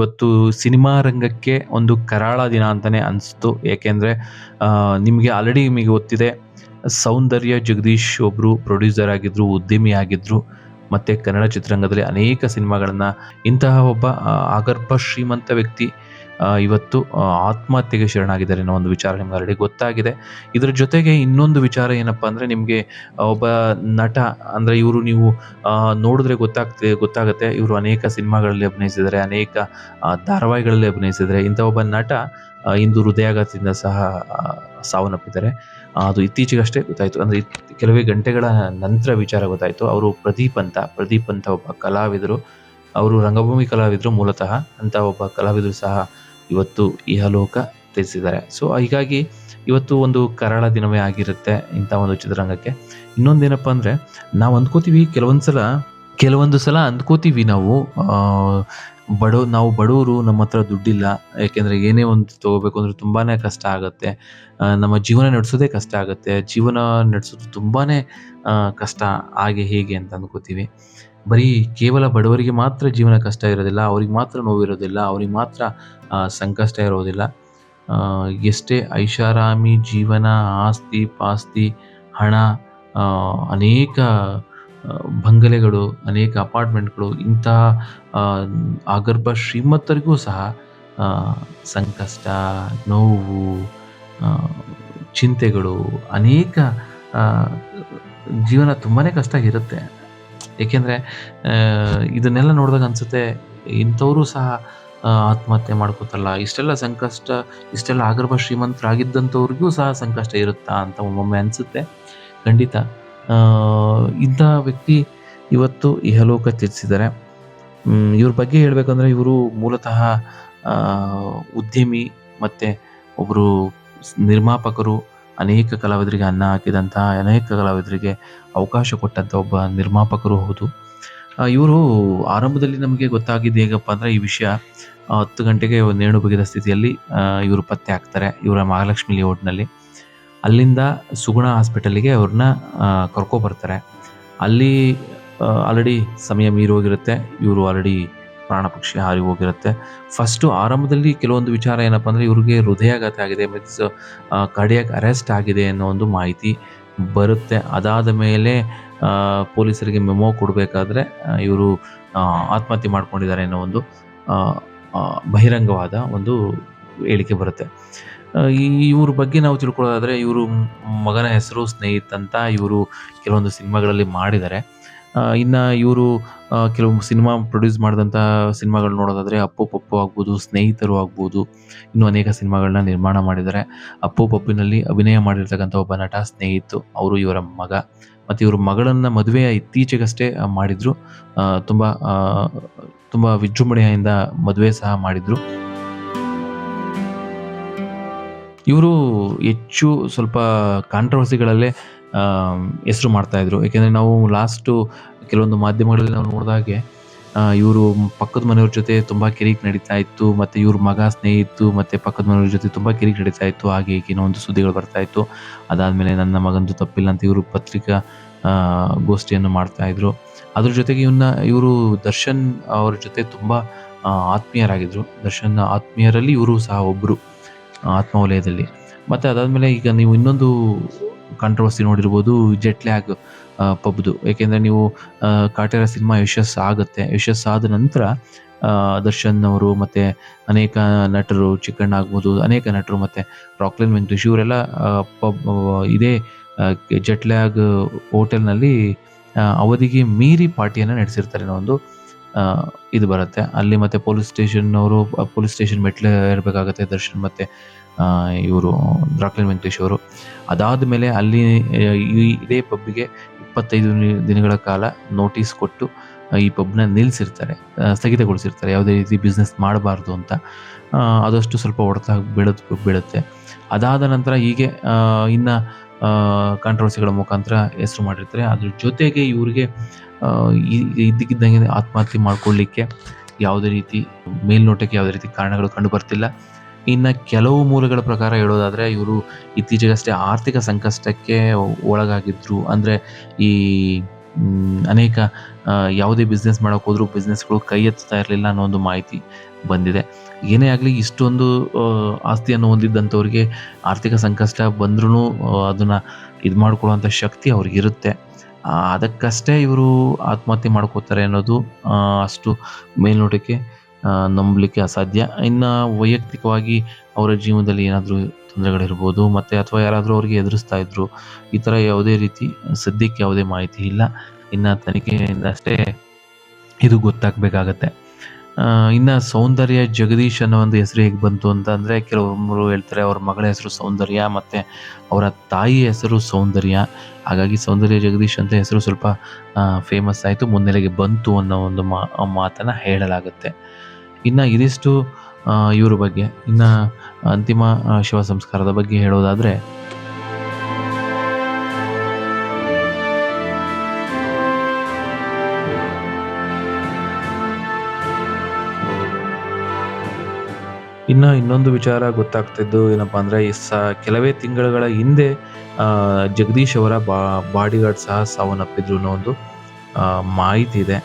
ಇವತ್ತು ಸಿನಿಮಾ ರಂಗಕ್ಕೆ ಒಂದು ಕರಾಳ ದಿನ ಅಂತಲೇ ಅನಿಸ್ತು. ಏಕೆಂದರೆ ನಿಮಗೆ ಆಲ್ರೆಡಿ ನಿಮಗೆ ಗೊತ್ತಿದೆ, ಸೌಂದರ್ಯ ಜಗದೀಶ್ ಒಬ್ಬರು ಪ್ರೊಡ್ಯೂಸರ್ ಆಗಿದ್ದರು ಉದ್ಯಮಿ ಆಗಿದ್ದರು ಮತ್ತು ಕನ್ನಡ ಚಿತ್ರರಂಗದಲ್ಲಿ ಅನೇಕ ಸಿನಿಮಾಗಳನ್ನು ಇಂತಹ ಒಬ್ಬ ಆಗರ್ಭ ಶ್ರೀಮಂತ ವ್ಯಕ್ತಿ ಇವತ್ತು ಆತ್ಮಹತ್ಯೆಗೆ ಶರಣಾಗಿದ್ದಾರೆ ಅನ್ನೋ ಒಂದು ವಿಚಾರ ನಿಮ್ಗೆ ಆಲ್ರೆಡಿ ಗೊತ್ತಾಗಿದೆ. ಇದರ ಜೊತೆಗೆ ಇನ್ನೊಂದು ವಿಚಾರ ಏನಪ್ಪ ಅಂದರೆ ನಿಮಗೆ ಒಬ್ಬ ನಟ ಅಂದರೆ ಇವರು ನೀವು ನೋಡಿದ್ರೆ ಗೊತ್ತಾಗ್ತದೆ ಗೊತ್ತಾಗುತ್ತೆ. ಇವರು ಅನೇಕ ಸಿನಿಮಾಗಳಲ್ಲಿ ಅಭಿನಯಿಸಿದ್ದಾರೆ, ಅನೇಕ ಧಾರಾವಾಹಿಗಳಲ್ಲಿ ಅಭಿನಯಿಸಿದ್ದಾರೆ. ಇಂಥ ಒಬ್ಬ ನಟ ಇಂದು ಹೃದಯಾಘಾತದಿಂದ ಸಹ ಸಾವನ್ನಪ್ಪಿದ್ದಾರೆ. ಅದು ಇತ್ತೀಚೆಗಷ್ಟೇ ಗೊತ್ತಾಯಿತು. ಅಂದರೆ ಕೆಲವೇ ಗಂಟೆಗಳ ನಂತರ ವಿಚಾರ ಗೊತ್ತಾಯಿತು. ಅವರು ಪ್ರದೀಪ್ ಅಂತ ಪ್ರದೀಪ್ ಅಂತ ಒಬ್ಬ ಕಲಾವಿದರು. ಅವರು ರಂಗಭೂಮಿ ಕಲಾವಿದರು ಮೂಲತಃ. ಅಂತ ಒಬ್ಬ ಕಲಾವಿದರು ಸಹ ಇವತ್ತು ಇಹಲೋಕ ತಿಳಿಸಿದ್ದಾರೆ. ಸೊ ಹೀಗಾಗಿ ಇವತ್ತು ಒಂದು ಕರಾಳ ದಿನವೇ ಆಗಿರುತ್ತೆ ಇಂಥ ಒಂದು ಚಿತ್ರರಂಗಕ್ಕೆ. ಇನ್ನೊಂದೇನಪ್ಪ ಅಂದರೆ, ನಾವು ಅಂದ್ಕೋತೀವಿ ಕೆಲವೊಂದು ಸಲ ಕೆಲವೊಂದು ಸಲ ಅಂದ್ಕೋತೀವಿ ನಾವು ಬಡವ ನಾವು ಬಡವರು ನಮ್ಮ ಹತ್ರ ದುಡ್ಡಿಲ್ಲ. ಯಾಕೆಂದರೆ ಏನೇ ಒಂದು ತೊಗೋಬೇಕು ಅಂದರೆ ತುಂಬಾ ಕಷ್ಟ ಆಗುತ್ತೆ. ನಮ್ಮ ಜೀವನ ನಡೆಸೋದೇ ಕಷ್ಟ ಆಗುತ್ತೆ. ಜೀವನ ನಡೆಸೋದು ತುಂಬಾ ಕಷ್ಟ, ಹಾಗೆ, ಹೇಗೆ ಅಂತ ಅಂದ್ಕೋತೀವಿ. ಬರೀ ಕೇವಲ ಬಡವರಿಗೆ ಮಾತ್ರ ಜೀವನ ಕಷ್ಟ ಇರೋದಿಲ್ಲ, ಅವ್ರಿಗೆ ಮಾತ್ರ ನೋವಿರೋದಿಲ್ಲ ಅವ್ರಿಗೆ ಮಾತ್ರ ಸಂಕಷ್ಟ ಇರೋದಿಲ್ಲ. ಎಷ್ಟೇ ಐಷಾರಾಮಿ ಜೀವನ, ಆಸ್ತಿ, ಪಾಸ್ತಿ, ಹಣ ಅನೇಕ ಬಂಗಲೆಗಳು, ಅನೇಕ ಅಪಾರ್ಟ್ಮೆಂಟ್ಗಳು, ಇಂತಹ ಆಗರ್ಭ ಶ್ರೀಮಂತರಿಗೂ ಸಹ ಸಂಕಷ್ಟ, ನೋವು ಚಿಂತೆಗಳು ಅನೇಕ ಜೀವನ ತುಂಬಾ ಕಷ್ಟ ಆಗಿರುತ್ತೆ. ಏಕೆಂದರೆ ಇದನ್ನೆಲ್ಲ ನೋಡಿದಾಗ ಅನಿಸುತ್ತೆ, ಇಂಥವರು ಸಹ ಆತ್ಮಹತ್ಯೆ ಮಾಡ್ಕೋತಲ್ಲ. ಇಷ್ಟೆಲ್ಲ ಸಂಕಷ್ಟ, ಇಷ್ಟೆಲ್ಲ ಆಗರ್ಭ ಶ್ರೀಮಂತರಾಗಿದ್ದಂಥವ್ರಿಗೂ ಸಹ ಸಂಕಷ್ಟ ಇರುತ್ತಾ ಅಂತ ಒಮ್ಮೊಮ್ಮೆ ಅನಿಸುತ್ತೆ. ಖಂಡಿತ. ಇಂತಹ ವ್ಯಕ್ತಿ ಇವತ್ತು ಇಹಲೋಕ ತ್ಯಜಿಸಿದ್ದಾರೆ. ಇವ್ರ ಬಗ್ಗೆ ಹೇಳಬೇಕಂದ್ರೆ ಇವರು ಮೂಲತಃ ಉದ್ಯಮಿ, ಮತ್ತು ಒಬ್ಬರು ನಿರ್ಮಾಪಕರು ಅನೇಕ ಕಲಾವಿದರಿಗೆ ಅನ್ನ ಹಾಕಿದಂತಹ ಅನೇಕ ಕಲಾವಿದರಿಗೆ ಅವಕಾಶ ಕೊಟ್ಟಂಥ ಒಬ್ಬ ನಿರ್ಮಾಪಕರು ಹೌದು. ಇವರು ಆರಂಭದಲ್ಲಿ ನಮಗೆ ಗೊತ್ತಾಗಿದ್ದು ಹೇಗಪ್ಪ ಅಂದರೆ ಈ ವಿಷಯ ಹತ್ತು ಗಂಟೆಗೆ ನೇಣು ಬಗೆದ ಸ್ಥಿತಿಯಲ್ಲಿ ಇವರು ಪತ್ತೆ ಆಗ್ತಾರೆ ಇವರ ಮಹಾಲಕ್ಷ್ಮಿ ಲೇಔಟ್ನಲ್ಲಿ. ಅಲ್ಲಿಂದ ಸುಗುಣ ಹಾಸ್ಪಿಟಲ್ಗೆ ಅವ್ರನ್ನ ಕರ್ಕೊಬರ್ತಾರೆ. ಅಲ್ಲಿ ಆಲ್ರೆಡಿ ಸಮಯ ಮೀರಿ ಹೋಗಿರುತ್ತೆ, ಇವರು ಆಲ್ರೆಡಿ ಪ್ರಾಣ ಪಕ್ಷಿ ಹಾರಿ ಹೋಗಿರುತ್ತೆ. ಫಸ್ಟು ಆರಂಭದಲ್ಲಿ ಕೆಲವೊಂದು ವಿಚಾರ ಏನಪ್ಪ ಅಂದರೆ ಇವ್ರಿಗೆ ಹೃದಯಾಘಾತ ಆಗಿದೆ ಮೀನ್ಸ್ ಕಾರ್ಡಿಯಾಕ್ ಅರೆಸ್ಟ್ ಆಗಿದೆ ಅನ್ನೋ ಒಂದು ಮಾಹಿತಿ ಬರುತ್ತೆ. ಅದಾದ ಮೇಲೆ ಪೊಲೀಸರಿಗೆ ಮೆಮೊ ಕೊಡಬೇಕಾದ್ರೆ ಇವರು ಆತ್ಮಹತ್ಯೆ ಮಾಡ್ಕೊಂಡಿದ್ದಾರೆ ಅನ್ನೋ ಒಂದು ಬಹಿರಂಗವಾದ ಒಂದು ಹೇಳಿಕೆ ಬರುತ್ತೆ. ಈ ಇವ್ರ ಬಗ್ಗೆ ನಾವು ತಿಳ್ಕೊಳ್ಳೋದಾದರೆ ಇವರು ಮಗನ ಹೆಸರು, ಸ್ನೇಹಿತ್ ಅಂತ ಇವರು ಕೆಲವೊಂದು ಸಿನಿಮಾಗಳಲ್ಲಿ ಮಾಡಿದ್ದಾರೆ. ಇನ್ನು ಇವರು ಕೆಲವು ಸಿನಿಮಾ ಪ್ರೊಡ್ಯೂಸ್ ಮಾಡಿದಂಥ ಸಿನಿಮಾಗಳು ನೋಡೋದಾದರೆ ಅಪ್ಪು ಪಪ್ಪು ಆಗ್ಬೋದು, ಸ್ನೇಹಿತರು ಆಗ್ಬೋದು, ಇನ್ನೂ ಅನೇಕ ಸಿನಿಮಾಗಳನ್ನ ನಿರ್ಮಾಣ ಮಾಡಿದ್ದಾರೆ. ಅಪ್ಪು ಪಪ್ಪಿನಲ್ಲಿ ಅಭಿನಯ ಮಾಡಿರ್ತಕ್ಕಂಥ ಒಬ್ಬ ನಟ, ಸ್ನೇಹಿತು, ಅವರು ಇವರ ಮಗ. ಮತ್ತು ಇವ್ರ ಮಗಳನ್ನು ಮದುವೆಯ ಇತ್ತೀಚೆಗಷ್ಟೇ ಮಾಡಿದರು. ತುಂಬ ತುಂಬ ವಿಜೃಂಭಣೆಯಿಂದ ಮದುವೆ ಸಹ ಮಾಡಿದರು. ಇವರು ಹೆಚ್ಚು ಸ್ವಲ್ಪ ಕಾಂಟ್ರವರ್ಸಿಗಳಲ್ಲೇ ಹೆಸರು ಮಾಡ್ತಾಯಿದ್ರು ಏಕೆಂದರೆ ನಾವು ಲಾಸ್ಟು ಕೆಲವೊಂದು ಮಾಧ್ಯಮಗಳಲ್ಲಿ ನಾವು ನೋಡಿದಾಗೆ ಇವರು ಪಕ್ಕದ ಮನೆಯವ್ರ ಜೊತೆ ತುಂಬ ಕಿರಿಕ್ ನಡೀತಾ ಇತ್ತು, ಮತ್ತು ಇವ್ರ ಮಗ ಸ್ನೇಹಿತು ಮತ್ತು ಪಕ್ಕದ ಮನೆಯವ್ರ ಜೊತೆ ತುಂಬ ಕಿರಿಕ್ ನಡೀತಾ ಇತ್ತು. ಹಾಗೆ ಹೀಗೆ ಏನೋ ಒಂದು ಸುದ್ದಿಗಳು ಬರ್ತಾ ಇತ್ತು. ಅದಾದಮೇಲೆ ನನ್ನ ಮಗಂದು ತಪ್ಪಿಲ್ಲ ಅಂತ ಇವರು ಪತ್ರಿಕಾ ಗೋಷ್ಠಿಯನ್ನು ಮಾಡ್ತಾಯಿದ್ರು ಅದ್ರ ಜೊತೆಗೆ ಇವನ್ನ ಇವರು ದರ್ಶನ್ ಅವ್ರ ಜೊತೆ ತುಂಬ ಆತ್ಮೀಯರಾಗಿದ್ದರು ದರ್ಶನ್ ಆತ್ಮೀಯರಲ್ಲಿ ಇವರು ಸಹ ಒಬ್ಬರು ಆತ್ಮವಲಯದಲ್ಲಿ. ಮತ್ತು ಅದಾದಮೇಲೆ ಈಗ ನೀವು ಇನ್ನೊಂದು ಕಾಂಟ್ರವರ್ಸಿ ನೋಡಿರ್ಬೋದು ಜೆಟ್ ಲ್ಯಾಗ್ ಪಬ್ದು. ಏಕೆಂದರೆ ನೀವು ಕಾಟೇರ ಸಿನಿಮಾ ಯಶಸ್ ಆಗುತ್ತೆ. ಯಶಸ್ಸಾದ ನಂತರ ಆ, ದರ್ಶನ್ ಅವರು ಮತ್ತು ಅನೇಕ ನಟರು ಚಿಕ್ಕಣ್ಣ ಆಗ್ಬೋದು ಅನೇಕ ನಟರು ಮತ್ತು ರಾಕ್ಲೈನ್ ವೆಂಕಟೇಶ್ ಇವರೆಲ್ಲ ಪಬ್ ಇದೇ ಜೆಟ್ ಲ್ಯಾಗ್ ಹೋಟೆಲ್ನಲ್ಲಿ ಅವಧಿಗೆ ಮೀರಿ ಪಾರ್ಟಿಯನ್ನು ನಡೆಸಿರ್ತಾರೆ ಅನ್ನೋ ಒಂದು ಇದು ಬರುತ್ತೆ. ಅಲ್ಲಿ ಮತ್ತೆ ಪೊಲೀಸ್ ಸ್ಟೇಷನ್ ಅವರು ಪೊಲೀಸ್ ಸ್ಟೇಷನ್ ಮೆಟ್ಲು ಇರಬೇಕಾಗತ್ತೆ ದರ್ಶನ್ ಮತ್ತು ಇವರು ರಾಕ್ಲಿನ್ ವೆಂಕಟೇಶ್ ಅವರು. ಅದಾದ ಮೇಲೆ ಅಲ್ಲಿ ಇದೇ ಪಬ್ಗೆ ಇಪ್ಪತ್ತೈದು ದಿನಗಳ ಕಾಲ ನೋಟಿಸ್ ಕೊಟ್ಟು ಈ ಪಬ್ನ ನಿಲ್ಲಿಸಿರ್ತಾರೆ ಸ್ಥಗಿತಗೊಳಿಸಿರ್ತಾರೆ. ಯಾವುದೇ ರೀತಿ ಬಿಸ್ನೆಸ್ ಮಾಡಬಾರ್ದು ಅಂತ. ಆದಷ್ಟು ಸ್ವಲ್ಪ ಹೊಡೆತ ಬೀಳೋದು, ಬೀಳುತ್ತೆ. ಅದಾದ ನಂತರ ಹೀಗೆ ಇನ್ನು ಕಾಂಟ್ರವರ್ಸಿಗಳ ಮುಖಾಂತರ ಹೆಸರು ಮಾಡಿರ್ತಾರೆ. ಅದ್ರ ಜೊತೆಗೆ ಇವ್ರಿಗೆ ಇದ್ದಕ್ಕಿದ್ದಂಗೆ ಆತ್ಮಹತ್ಯೆ ಮಾಡ್ಕೊಳ್ಳಿಕ್ಕೆ ಯಾವುದೇ ರೀತಿ ಮೇಲ್ನೋಟಕ್ಕೆ ಯಾವುದೇ ರೀತಿ ಕಾರಣಗಳು ಕಂಡು ಬರ್ತಿಲ್ಲ. ಇನ್ನು ಕೆಲವು ಮೂಲಗಳ ಪ್ರಕಾರ ಹೇಳೋದಾದರೆ ಇವರು ಇತ್ತೀಚೆಗಷ್ಟೇ ಆರ್ಥಿಕ ಸಂಕಷ್ಟಕ್ಕೆ ಒಳಗಾಗಿದ್ರು. ಅಂದರೆ ಈ ಅನೇಕ ಯಾವುದೇ ಬಿಸ್ನೆಸ್ ಮಾಡೋಕೆ ಹೋದ್ರು ಬಿಸ್ನೆಸ್ಗಳು ಕೈ ಎತ್ತಾ ಇರಲಿಲ್ಲ ಅನ್ನೋ ಒಂದು ಮಾಹಿತಿ ಬಂದಿದೆ. ಏನೇ ಆಗಲಿ ಇಷ್ಟೊಂದು ಆಸ್ತಿಯನ್ನು ಹೊಂದಿದ್ದಂಥವ್ರಿಗೆ ಆರ್ಥಿಕ ಸಂಕಷ್ಟ ಬಂದ್ರೂ ಅದನ್ನು ಇದು ಮಾಡ್ಕೊಳ್ಳೋವಂಥ ಶಕ್ತಿ ಅವ್ರಿಗಿರುತ್ತೆ. ಅದಕ್ಕಷ್ಟೇ ಇವರು ಆತ್ಮಹತ್ಯೆ ಮಾಡ್ಕೋತಾರೆ ಅನ್ನೋದು ಅಷ್ಟು ಮೇಲ್ನೋಟಕ್ಕೆ ನಂಬಲಿಕ್ಕೆ ಅಸಾಧ್ಯ. ಇನ್ನು ವೈಯಕ್ತಿಕವಾಗಿ ಅವರ ಜೀವನದಲ್ಲಿ ಏನಾದರೂ ತೊಂದರೆಗಳಿರ್ಬೋದು, ಮತ್ತು ಅಥವಾ ಯಾರಾದರೂ ಅವರಿಗೆ ಎದುರಿಸ್ತಾ ಇದ್ರು, ಈ ಥರ ಯಾವುದೇ ರೀತಿ ಸದ್ಯಕ್ಕೆ ಯಾವುದೇ ಮಾಹಿತಿ ಇಲ್ಲ. ಇನ್ನು ತನಿಖೆಯಿಂದ ಅಷ್ಟೇ ಇದು ಗೊತ್ತಾಗಬೇಕಾಗತ್ತೆ. ಇನ್ನು ಸೌಂದರ್ಯ ಜಗದೀಶ್ ಅನ್ನೋ ಒಂದು ಹೆಸರು ಹೇಗೆ ಬಂತು ಅಂತ ಅಂದರೆ ಕೆಲವೊಬ್ಬರು ಹೇಳ್ತಾರೆ ಅವ್ರ ಮಗಳ ಹೆಸರು ಸೌಂದರ್ಯ, ಮತ್ತು ಅವರ ತಾಯಿ ಹೆಸರು ಸೌಂದರ್ಯ. ಹಾಗಾಗಿ ಸೌಂದರ್ಯ ಜಗದೀಶ್ ಅಂತ ಹೆಸರು ಸ್ವಲ್ಪ ಫೇಮಸ್ ಆಯಿತು, ಮುನ್ನೆಲೆಗೆ ಬಂತು ಅನ್ನೋ ಒಂದು ಮಾ, ಮಾತನ್ನು ಹೇಳಲಾಗುತ್ತೆ. ಇನ್ನು ಇದಿಷ್ಟು ಇವ್ರ ಬಗ್ಗೆ, ಇನ್ನು ಅಂತಿಮ ಶಿವ ಸಂಸ್ಕಾರದ ಬಗ್ಗೆ ಹೇಳೋದಾದರೆ, ಇನ್ನು ಇನ್ನೊಂದು ವಿಚಾರ ಗೊತ್ತಾಗ್ತಿದ್ದು ಏನಪ್ಪ ಅಂದರೆ ಸ, ಕೆಲವೇ ತಿಂಗಳುಗಳ ಹಿಂದೆ ಜಗದೀಶ್ ಅವರ ಬಾ, ಬಾಡಿಗಾರ್ಡ್ ಸಹ ಸಾವನ್ನಪ್ಪಿದ್ರು ಅನ್ನೋ ಒಂದು ಮಾಹಿತಿ ಇದೆ.